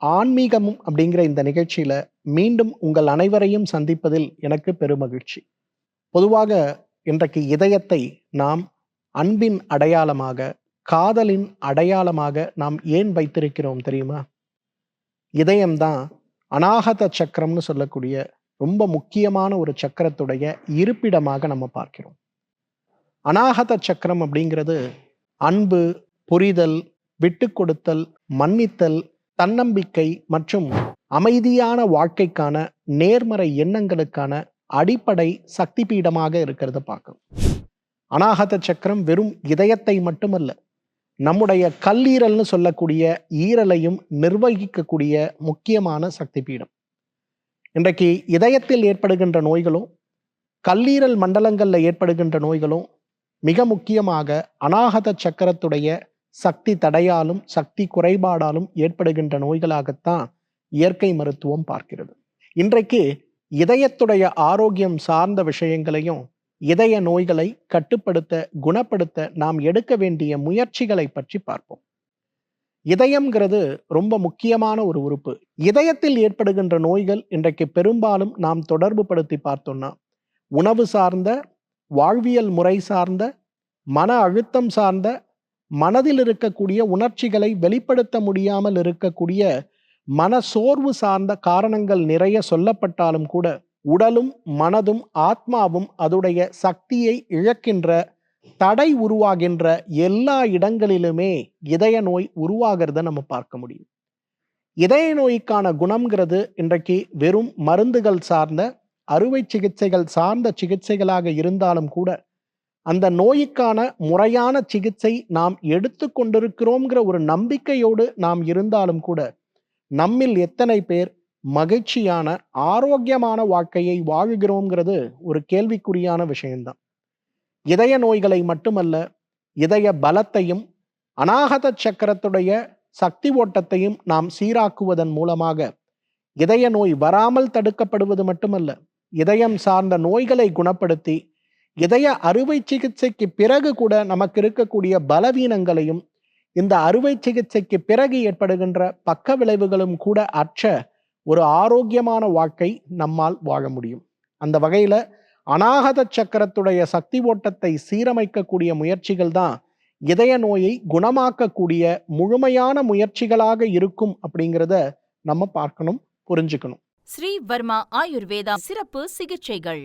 ஆன்மீகமும் அப்படிங்கிற இந்த நிகழ்ச்சியில மீண்டும் உங்கள் அனைவரையும் சந்திப்பதில் எனக்கு பெருமகிழ்ச்சி. பொதுவாக இன்றைக்கு இதயத்தை நாம் அன்பின் அடையாளமாக காதலின் அடையாளமாக நாம் ஏன் வைத்திருக்கிறோம் தெரியுமா? இதயம்தான் அநாகத சக்கரம்னு சொல்லக்கூடிய ரொம்ப முக்கியமான ஒரு சக்கரத்துடைய இருப்பிடமாக நம்ம பார்க்கிறோம். அநாகத சக்கரம் அப்படிங்கிறது அன்பு புரிதல் விட்டு கொடுத்தல் மன்னித்தல் தன்னம்பிக்கை மற்றும் அமைதியான வாழ்க்கைக்கான நேர்மறை எண்ணங்களுக்கான அடிப்படை சக்தி பீடமாக இருக்கிறத பார்க்கும் அனாகத சக்கரம் வெறும் இதயத்தை மட்டுமல்ல நம்முடைய கல்லீரல்னு சொல்லக்கூடிய ஈரலையும் நிர்வகிக்கக்கூடிய முக்கியமான சக்தி பீடம் இன்றைக்கு இதயத்தில் ஏற்படுகின்ற நோய்களும் கல்லீரல் மண்டலங்களில் ஏற்படுகின்ற நோய்களும் மிக முக்கியமாக அனாகத சக்கரத்துடைய சக்தி தடையாலும் சக்தி குறைபாடாலும் ஏற்படுகின்ற நோய்களாகத்தான் இயற்கை மருத்துவம் பார்க்கிறது. இன்றைக்கு இதயத்துடைய ஆரோக்கியம் சார்ந்த விஷயங்களையும் இதய நோய்களை கட்டுப்படுத்த குணப்படுத்த நாம் எடுக்க வேண்டிய முயற்சிகளை பற்றி பார்ப்போம். இதயம்ங்கிறது ரொம்ப முக்கியமான ஒரு உறுப்பு. இதயத்தில் ஏற்படுகின்ற நோய்கள் இன்றைக்கு பெரும்பாலும் நாம் தொடர்பு படுத்தி பார்த்தோம்னா உணவு சார்ந்த வாழ்வியல் முறை சார்ந்த மன அழுத்தம் சார்ந்த மனதில் இருக்கக்கூடிய உணர்ச்சிகளை வெளிப்படுத்த முடியாமல் இருக்கக்கூடிய மன சோர்வு சார்ந்த காரணங்கள் நிறைய சொல்லப்பட்டாலும் கூட உடலும் மனதும் ஆத்மாவும் அதுடைய சக்தியை இழக்கின்ற தடை உருவாகின்ற எல்லா இடங்களிலுமே இதய நோய் உருவாகிறத நம்ம பார்க்க முடியும். இதய நோய்க்கான குணம்ங்கிறது இன்றைக்கு வெறும் மருந்துகள் சார்ந்த அறுவை சிகிச்சைகள் சார்ந்த சிகிச்சைகளாக இருந்தாலும் கூட அந்த நோய்க்கான முறையான சிகிச்சை நாம் எடுத்து கொண்டிருக்கிறோங்கிற ஒரு நம்பிக்கையோடு நாம் இருந்தாலும் கூட நம்மில் எத்தனை பேர் மகிழ்ச்சியான ஆரோக்கியமான வாழ்க்கையை வாழுகிறோங்கிறது ஒரு கேள்விக்குறியான விஷயம்தான். இதய நோய்களை மட்டுமல்ல இதய பலத்தையும் அநாகத சக்கரத்துடைய சக்தி ஓட்டத்தையும் நாம் சீராக்குவதன் மூலமாக இதய நோய் வராமல் தடுக்கப்படுவது மட்டுமல்ல இதயம் சார்ந்த நோய்களை குணப்படுத்தி இதய அறுவை சிகிச்சைக்கு பிறகு கூட நமக்கு இருக்கக்கூடிய பலவீனங்களையும் இந்த அறுவை சிகிச்சைக்கு பிறகு ஏற்படுகின்ற பக்க விளைவுகளும் கூட அற்ற ஒரு ஆரோக்கியமான வாழ்க்கை நம்மால் வாழ முடியும். அந்த வகையில அநாகத சக்கரத்துடைய சக்தி ஓட்டத்தை சீரமைக்கக்கூடிய முயற்சிகள் தான் இதய நோயை குணமாக்கக்கூடிய முழுமையான முயற்சிகளாக இருக்கும் அப்படிங்கிறத நம்ம பார்க்கணும் புரிஞ்சுக்கணும். ஸ்ரீ வர்மா ஆயுர்வேதா சிறப்பு சிகிச்சைகள்.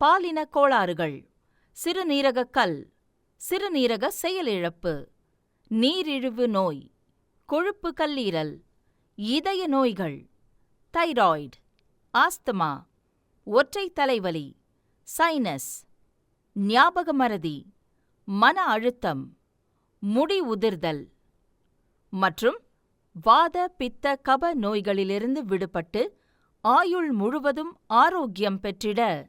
பாலின கோளாறுகள். சிறுநீரக கல். சிறுநீரக செயலிழப்பு. நீரிழிவு நோய். கொழுப்பு கல்லீரல். இதய நோய்கள். தைராய்டு. ஆஸ்துமா. ஒற்றை தலைவலி. சைனஸ். ஞாபக மறதி மன அழுத்தம். முடி உதிர்தல். மற்றும் வாத பித்த கப நோய்களிலிருந்து விடுபட்டு ஆயுள் முழுவதும் ஆரோக்கியம் பெற்றிட.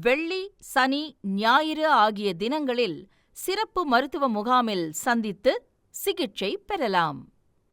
வெள்ளி சனி ஞாயிறு ஆகிய தினங்களில் சிறப்பு மருத்துவ முகாமில் சந்தித்து சிகிச்சை பெறலாம்.